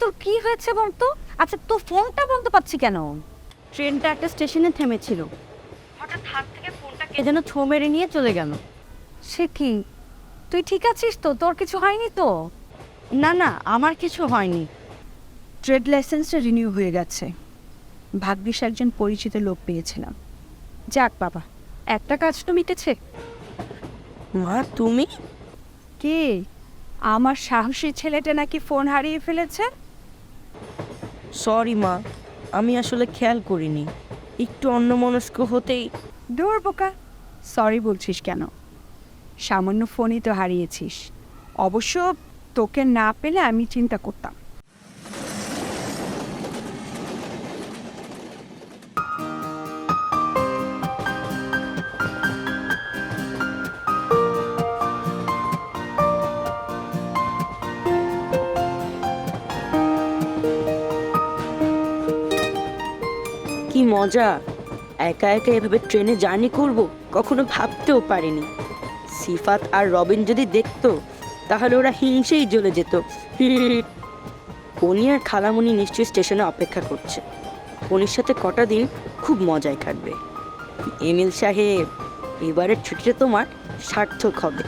তোর কি হয়েছে বলতো? আচ্ছা তোর ফোনটা বলতে পারছি কেন? ট্রেনটা একটা স্টেশনে থেমেছিল। হঠাৎ হাত থেকে ফোনটা কে যেন ছো মেরে নিয়ে চলে গেল। সে কি? তুই ঠিক আছিস তো? তোর কিছু হয়নি তো? না না আমার কিছু হয়নি। ট্রেড লাইসেন্সটা রিনিউ হয়ে গেছে। ভাগ্যিস একজন পরিচিত লোক পেয়েছিলাম। যাক বাবা একটা কাজ তো মিটেছে। মা তুমি? কে? আমার সাহসী ছেলেটা নাকি ফোন হারিয়ে ফেলেছে? সরি মা, আমি আসলে খেয়াল করিনি। একটু অন্যমনস্ক হতেই দূর, বোকা। সরি বলছিস কেন? সামান্য ফোনই তো হারিয়েছিস। অবশ্য তোকে না পেলে আমি চিন্তা করতাম। মজা। একা একা এভাবে ট্রেনে জার্নি করব কখনো ভাবতেও পারিনি। সিফাত আর রবিন যদি দেখতো, তাহলে ওরা হিংসেই জ্বলে যেত। পনি আর খালামণি নিশ্চয়ই স্টেশনে অপেক্ষা করছে। পনির সাথে কটা দিন খুব মজায় কাটবে। এমিল সাহেব, এবারের ছুটিটা তোমার সার্থক হবে।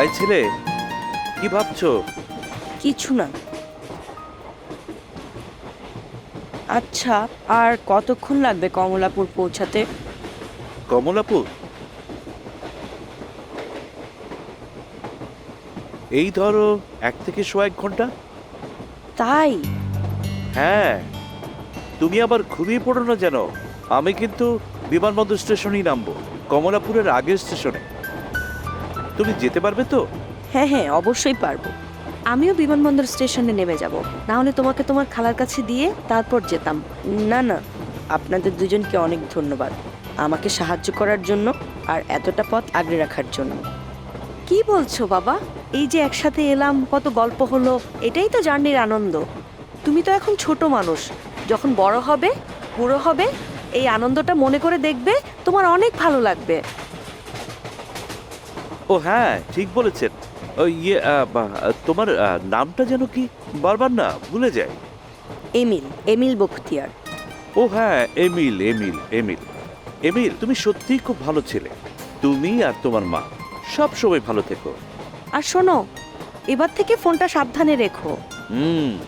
তাই ছেলে? কি ভাবছ? কিছু না। আচ্ছা আর কতক্ষণ লাগবে কমলাপুর পৌঁছাতে? কমলাপুর? এই ধরো এক থেকে শো এক ঘণ্টা। তাই? হ্যাঁ। তুমি আবার ঘুমিয়ে পড়ো না যেন আমি কিন্তু বিমানবন্দর স্টেশনেই নামবো কমলাপুরের আগের স্টেশনে। তুমি যেতে পারবে তো? হ্যাঁ হ্যাঁ অবশ্যই পারব। আমিও বিমানবন্দর স্টেশনে নেমে যাব। না হলে তোমাকে তোমার খালার কাছে দিয়ে তারপর যেতাম। না না, আপনাদের দুজনকে অনেক ধন্যবাদ। আমাকে সাহায্য করার জন্য আর এতটা পথ আগলে রাখার জন্য। কি বলছো বাবা? এই যে একসাথে এলাম, কত গল্প হলো, এটাই তো জার্নির আনন্দ। তুমি তো এখন ছোট মানুষ। যখন বড় হবে, বুড়ো হবে, এই আনন্দটা মনে করে দেখবে, তোমার অনেক ভালো লাগবে। ও হ্যাঁ ঠিক বলেছেন। ও ইয়ে আহ, বা- তোমার আহ, নামটা যেন কি বারবার না ভুলে যায়। Emil Emil Bakhtiyar. ও হ্যাঁ এমিল এমিল এমিল। এমিল তুমি সত্যিই খুব ভালো ছেলে। তুমি আর তোমার মা সব সময় ভালো থেকো। আর শোনো এবার থেকে ফোনটা সাবধানে রেখো। হুম।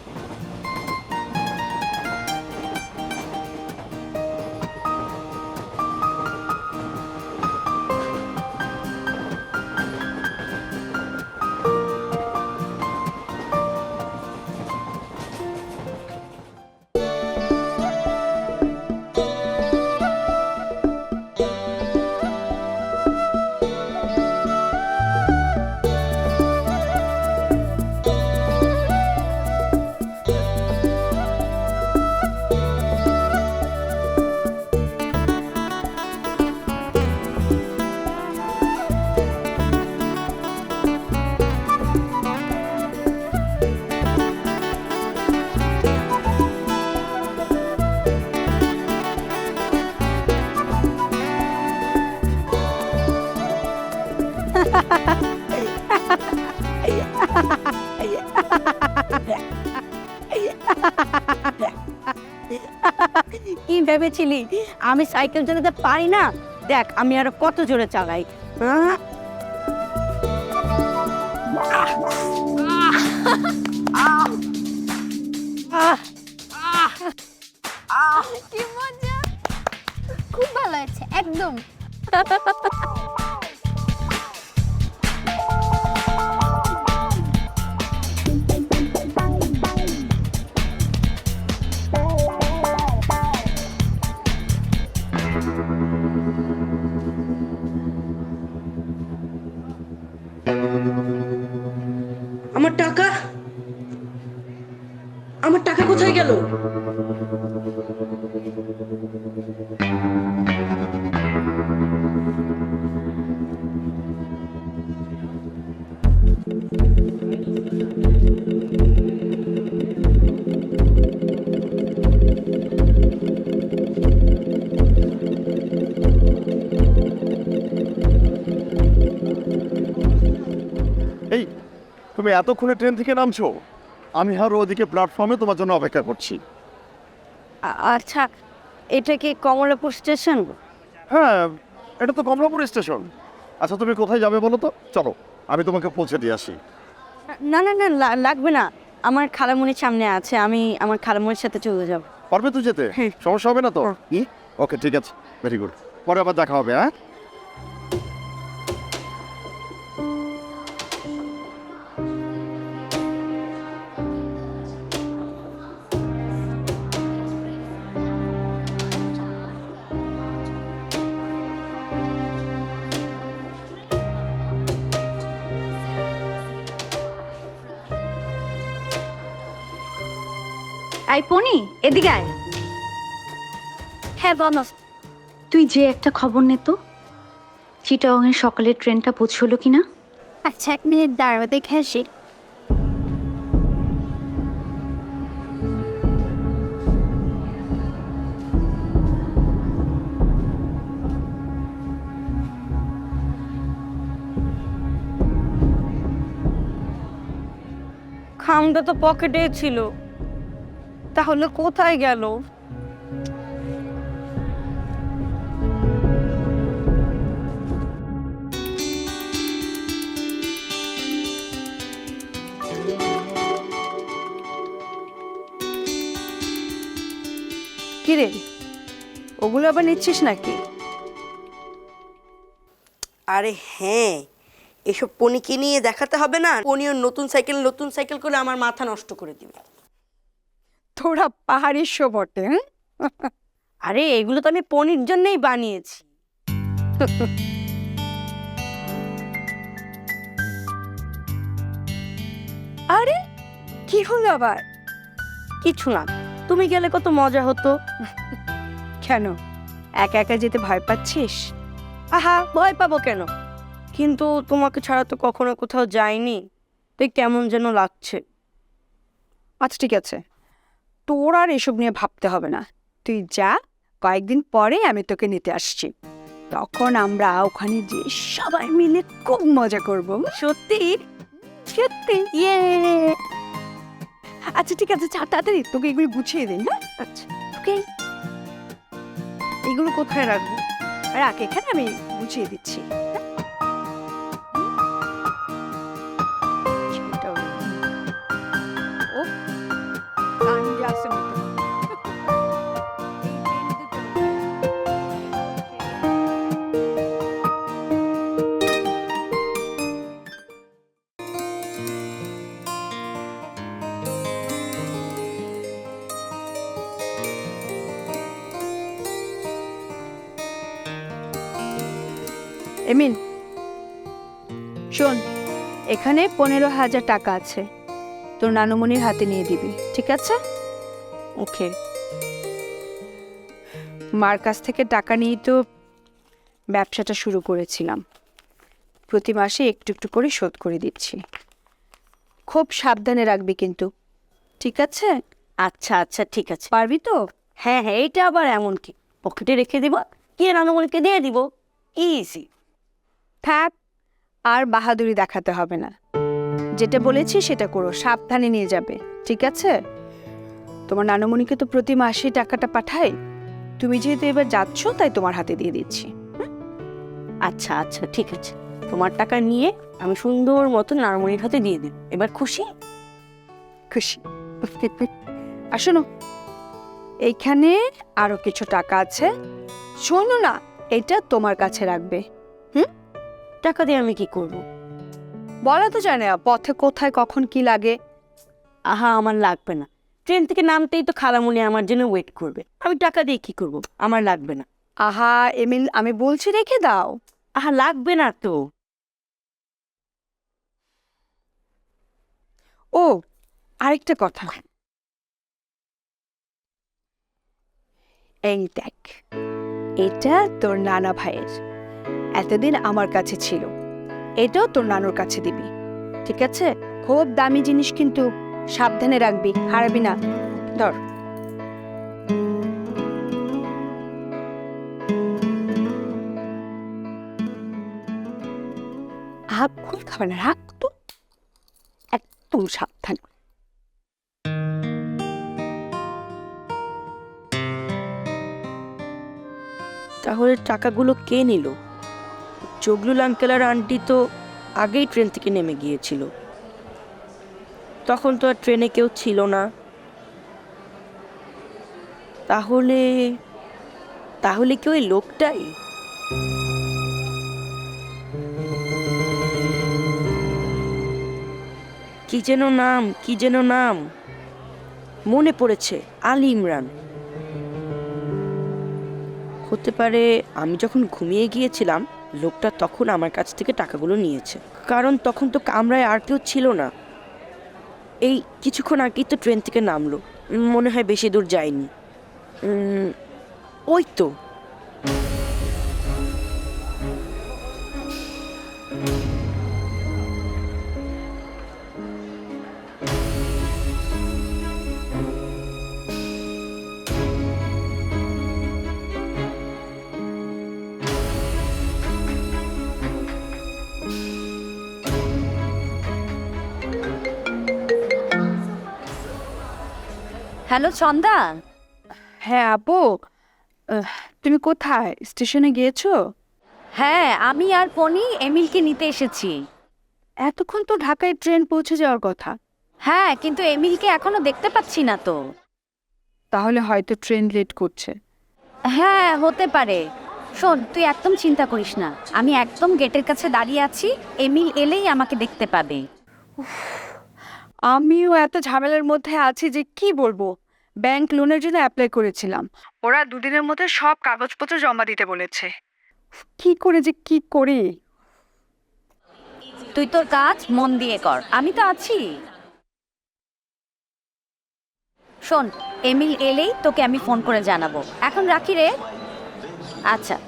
কি ভেবেছিলি? আমি সাইকেল চালাতে পারি না? দেখ, আমি আরও কত জোরে চালাই। খুব ভালো হয়েছে, একদম। তুমি এতক্ষণে ট্রেন থেকে নামছো। আমি আর ওদিকে প্ল্যাটফর্মে তোমার জন্য অপেক্ষা করছি। আচ্ছা এটা কি কমলাপুর স্টেশন? হ্যাঁ এটা তো কমলাপুর স্টেশন। আচ্ছা তুমি কোথায় যাবে বলো তো? চলো আমি তোমাকে পৌঁছে দিয়ে আসি। না না না লাগবে না। আমার খালামুনির সামনে আছে আমি আমার খালামুনির সাথে চলে যাব। পারবে তো যেতে? হ্যাঁ। সমস্যা হবে না তো? ওকে ঠিক আছে ভেরি গুড পরে আবার দেখা হবে হ্যাঁ? আই পনি এদিকে আয়। হ্যাঁ বলো তুই যে একটা খবর নে তো। চিটাগংয়ের সকালের ট্রেনটা পৌঁছলো কিনা? আচ্ছা এক মিনিট দাঁড়াও দেখে আসি। খামটা তো পকেটে ছিল। তাহলে কোথায় গেল? কিরে, ওগুলো আবার নিচ্ছিস নাকি? আরে হ্যাঁ এসব পনিকে নিয়ে দেখাতে হবে না? পনিও নতুন সাইকেল নতুন সাইকেল করে আমার মাথা নষ্ট করে দিবে। তোরা পাহাড়ের শো বটে আরে এগুলো তো আমি পনির জন্যই বানিয়েছি। আরে কি হলো আবার? কিছু না তুমি গেলে কত মজা হতো। কেন? একা একা যেতে ভয় পাচ্ছিস? আহা ভয় পাবো কেন? কিন্তু তোমাকে ছাড়া তো কখনো কোথাও যাইনি। তাই কেমন যেন লাগছে। আচ্ছা ঠিক আছে। তোর আর এসব নিয়ে ভাবতে হবে না। তুই যা কয়েকদিন পরে আমি তোকে নিতে আসছি। তখন আমরা ওখানে যে সবাই মিলে খুব মজা করব। সত্যি? সত্যি? ইয়ে আচ্ছা ঠিক আছে চা তাড়াতাড়ি তোকে এগুলো গুছিয়ে দিন হ্যাঁ? আচ্ছা। ওকে এগুলো কোথায় রাখব? রাখ এখানে আমি গুছিয়ে দিচ্ছি। এমিল শোন এখানে পনেরো হাজার টাকা আছে। তোর নানুমনির হাতে নিয়ে দিবি ঠিক আছে? ওকে। মার কাছ থেকে টাকা নিয়ে তো ব্যবসাটা শুরু করেছিলাম। প্রতি মাসে একটু একটু করে শোধ করে দিচ্ছি। খুব সাবধানে রাখবি কিন্তু ঠিক আছে? আচ্ছা আচ্ছা ঠিক আছে। পারবি তো? হ্যাঁ হ্যাঁ এইটা আবার এমন কি? পকেটে রেখে দিব কি রান্নামণিকে দিয়ে দিব। ইজি থাক আর বাহাদুরি দেখাতে হবে না। যেটা বলেছি সেটা করো সাবধানে নিয়ে যাবে ঠিক আছে? তোমার নানুমণিকে তো প্রতি মাসে টাকাটা পাঠাই। তুমি যেহেতু এবার যাচ্ছ তাই তোমার হাতে দিয়ে দিচ্ছি আচ্ছা আচ্ছা ঠিক আছে। তোমার টাকা নিয়ে আমি সুন্দর মতো নারমণির হাতে দিয়ে দিই। এবার খুশি? খুশি। আর শোনো এইখানে আরও কিছু টাকা আছে। শোনো না এটা তোমার কাছে রাখবে। টাকা দিয়ে আমি কি করব? বলা তো জানে না পথে কোথায় কখন কি লাগে। আহা আমার লাগবে না। ট্রেন থেকে নামতেই তো খালামুনি আমার জন্য ওয়েট করবে। আমি টাকা দিয়ে কি করব? আমার লাগবে না। আহা এমিল আমি বলছি রেখে দাও। আহা লাগবে না তো। ও আরেকটা কথা। এই দেখ এটা তোর নানা ভাইয়ের। এতদিন আমার কাছে ছিল। এটাও তোর নানুর কাছে দিবি। ঠিক আছে? খুব দামি জিনিস কিন্তু সাবধানে রাখবি, হারাবি না। ধর। খাবে না, রাখ তো। একদম সাবধান। তাহলে টাকাগুলো কে নিল? জগলুল আঙ্কেল আর আন্টি তো আগেই ট্রেন থেকে নেমে গিয়েছিল। তখন তো আর ট্রেনে কেউ ছিল না। তাহলে তাহলে কি ওই লোকটাই? কি যেন নাম, কি যেন নাম? মনে পড়েছে, আলী ইমরান। হতে পারে আমি যখন ঘুমিয়ে গিয়েছিলাম লোকটা তখন আমার কাছ থেকে টাকাগুলো নিয়েছে। কারণ তখন তো কামরায় আর কেউ ছিল না। এই কিছুক্ষণ আগেই তো ট্রেন থেকে নামলো। মনে হয় বেশি দূর যায়নি। ওই তো। হ্যালো চন্দা। হ্যাঁ আপু। তুমি কোথায়? স্টেশনে গিয়েছো? হ্যাঁ আমি আর পনি এমিলকে নিতে এসেছি। এতক্ষণ তো ঢাকায় ট্রেন পৌঁছে যাওয়ার কথা। হ্যাঁ কিন্তু এমিলকে এখনও দেখতে পাচ্ছি না তো। তাহলে হয়তো ট্রেন লেট করছে। হ্যাঁ হতে পারে। শোন তুই একদম চিন্তা করিস না। আমি একদম গেটের কাছে দাঁড়িয়ে আছি এমিল এলেই আমাকে দেখতে পাবে। আমিও এত ঝামেলার মধ্যে আছি যে কি বলব? ব্যাংক লোনের জন্য অ্যাপ্লাই করেছিলাম। ওরা দুদিনের মধ্যে সব কাগজপত্র জমা দিতে বলেছে। কি করে যে কি করি? তুই তোর কাজ মন দিয়ে কর। আমি তো আছি। শোন এমিল এলেই তোকে আমি ফোন করে জানাব। এখন রাখি রে। আচ্ছা।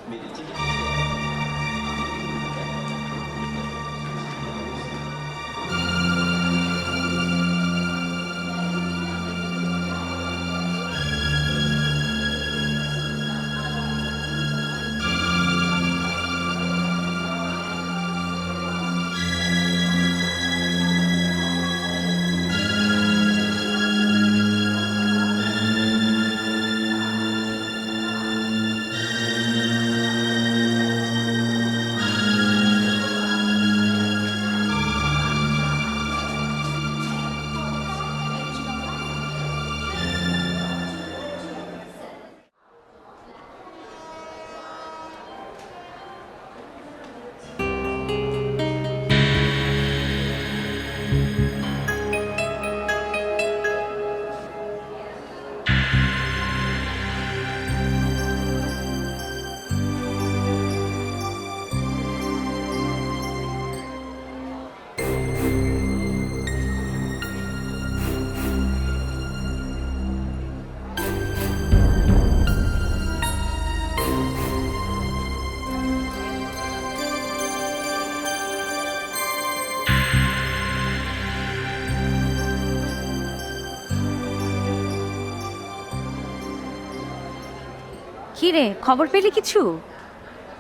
রে খবর পেলি কিছু?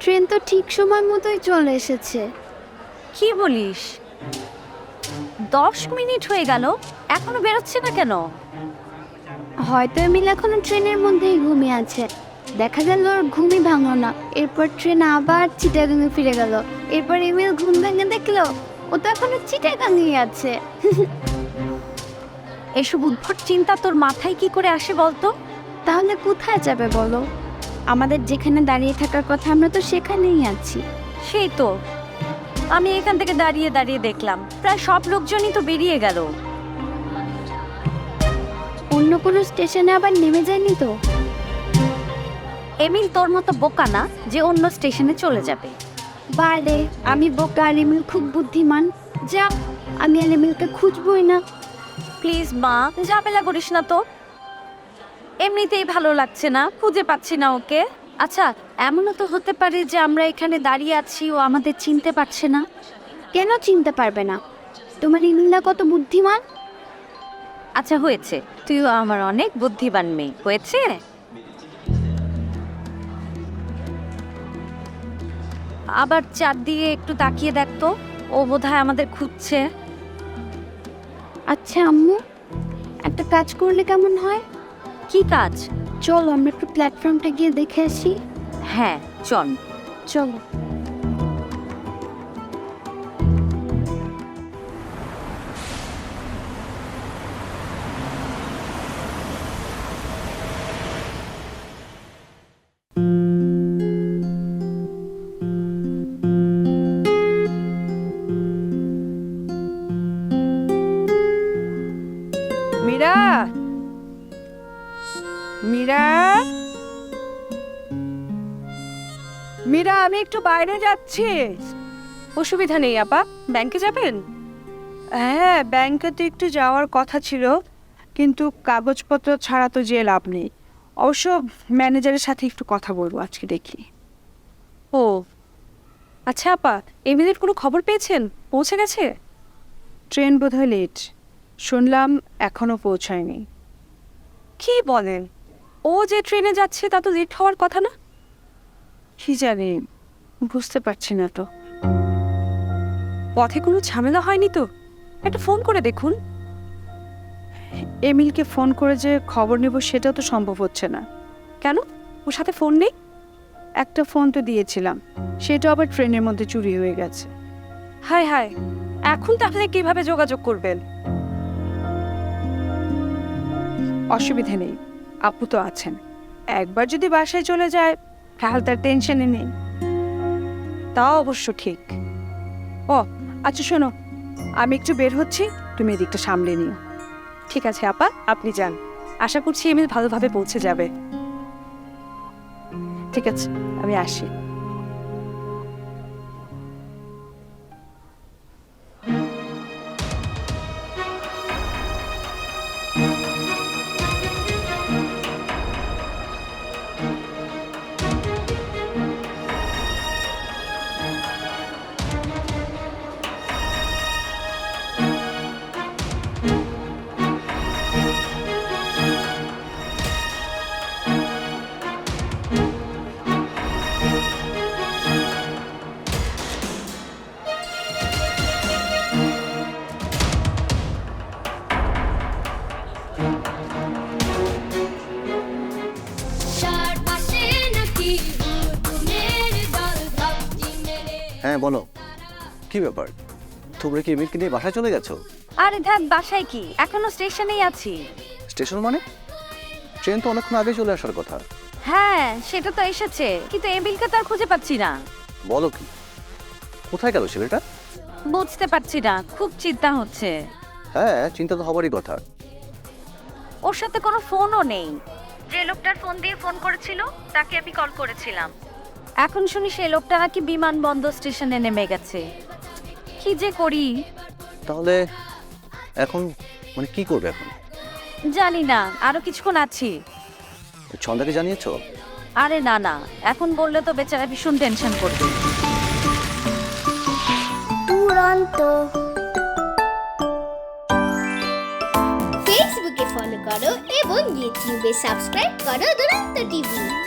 ট্রেন তো ঠিক সময় মতোই চলে এসেছে। কি বলিস? দশ মিনিট হয়ে গেল এখনও বেরোচ্ছে না কেন? হয়তো এমিল এখনও ট্রেনের মধ্যেই ঘুমিয়ে আছে। দেখা গেল ওর ঘুমই ভাঙলো না। এরপর ট্রেন আবার চিটাগাঙে ফিরে গেল। এরপর এমিল ঘুম ভেঙে দেখল ও তো এখনও চিটাগাঙেই আছে। এসব উদ্ভট চিন্তা তোর মাথায় কি করে আসে বলতো? তাহলে কোথায় যাবে বলো? আমাদের যেখানে দাঁড়িয়ে থাকার কথা আমরা তো সেখানেই আছি। সেই তো। আমি এখান থেকে দাঁড়িয়ে দাঁড়িয়ে দেখলাম। প্রায় সব লোকজনই তো বেরিয়ে গেল। অন্য কোনো স্টেশনে আবার নেমে যায়নি তো? এমিল তোর মতো বোকা না যে অন্য স্টেশনে চলে যাবে। বারে আমি বোকা আর এমিল খুব বুদ্ধিমান। যা আমি আর এমিলকে খুঁজবই না। প্লিজ মা ঝামেলা করিস না তো। এমনিতেই ভালো লাগছে না খুঁজে পাচ্ছি না ওকে। আচ্ছা এমনও তো হতে পারে যে আমরা এখানে দাঁড়িয়ে আছি ও আমাদের চিনতে পারছে না। কেন চিনতে পারবে না? তোমার এমিলটা কত বুদ্ধিমান? আচ্ছা হয়েছে। তুইও আমার অনেক বুদ্ধিমান মেয়ে হয়েছে? আবার চার দিয়ে একটু তাকিয়ে দেখতো ও বোধহয় আমাদের খুঁজছে। আচ্ছা আম্মু একটা কাজ করলে কেমন হয়? কি কাজ? চলো আমরা একটু প্ল্যাটফর্মটা গিয়ে দেখে আসি। হ্যাঁ চল। চলো। আমি একটু বাইরে যাচ্ছি। অসুবিধা নেই আপা। ব্যাংকে যাবেন? হ্যাঁ ব্যাংকে তো একটু যাওয়ার কথা ছিল কিন্তু কাগজপত্র ছাড়া তো যে লাভ নেই। অবশ্য ম্যানেজারের সাথে একটু কথা বলব আজকে দেখি। ও। আচ্ছা আপা এমিলের কোনো খবর পেয়েছেন? পৌঁছে গেছে? ট্রেন বোধহয় লেট। শুনলাম এখনও পৌঁছায়নি। কি বলেন? ও যে ট্রেনে যাচ্ছে তা তো লেট হওয়ার কথা না? কি জানি। বুঝতে পারছি না তো। পথে কোনো ঝামেলা হয়নি তো? একটা ফোন করে দেখুন। এমিলকে ফোন করে যে খবর নেব সেটাও তো সম্ভব হচ্ছে না। কেন? ওর সাথে ফোন নেই? একটা ফোন তো দিয়েছিলাম। সেটা আবার ট্রেনের মধ্যে চুরি হয়ে গেছে। হায় হায় এখন তাহলে কীভাবে যোগাযোগ করবেন? অসুবিধা নেই, আপু তো আছেন। একবার যদি বাসায় চলে যায়, তাহলে তার টেনশনে নেই। তা অবশ্য ঠিক। ও আচ্ছা শোনো, আমি একটু বের হচ্ছি, তুমি এদিকটা সামলে নিও। ঠিক আছে, আপা, আপনি যান। আশা করছি এমনি ভালোভাবে পৌঁছে যাবে। ঠিক আছে, আমি আসি। হ্যাঁ বলো। কি ব্যাপার? তোমরা কি এমিলকে নিয়ে বাসায় চলে গেছো? আরে ধ্যান বাসায় কি? এখনও স্টেশনেই আছি। স্টেশন মানে? ট্রেন তো অনেকক্ষণ আগে চলে আসার কথা। হ্যাঁ সেটা তো এসেছে। কিন্তু এমিলকে তো আর খুঁজে পাচ্ছি না। বলো কি? কোথায় গেল ছেলেটা বুঝতে পারছি না। খুব চিন্তা হচ্ছে। হ্যাঁ চিন্তা তো হবারই কথা। ওর সাথে কোনো ফোনও নেই। যে লোকটার ফোন দিয়ে ফোন করেছিল তাকে আমি কল করেছিলাম। এখন শুনি সেই লোকটা নাকি বিমানবন্দর স্টেশনে নেমে গেছে। কি যে করি? তাহলে এখন মানে কি করবে এখন? জানি না আরও কিছুক্ষণ আছি। ছন্দাকে জানিয়েছো? আরে না না এখন বললে তো বেচারা ভীষণ টেনশন করবে। দুরন্ত। ফেসবুকে ফলো করো এবং ইউটিউবে সাবস্ক্রাইব করো দুরন্ত টিভি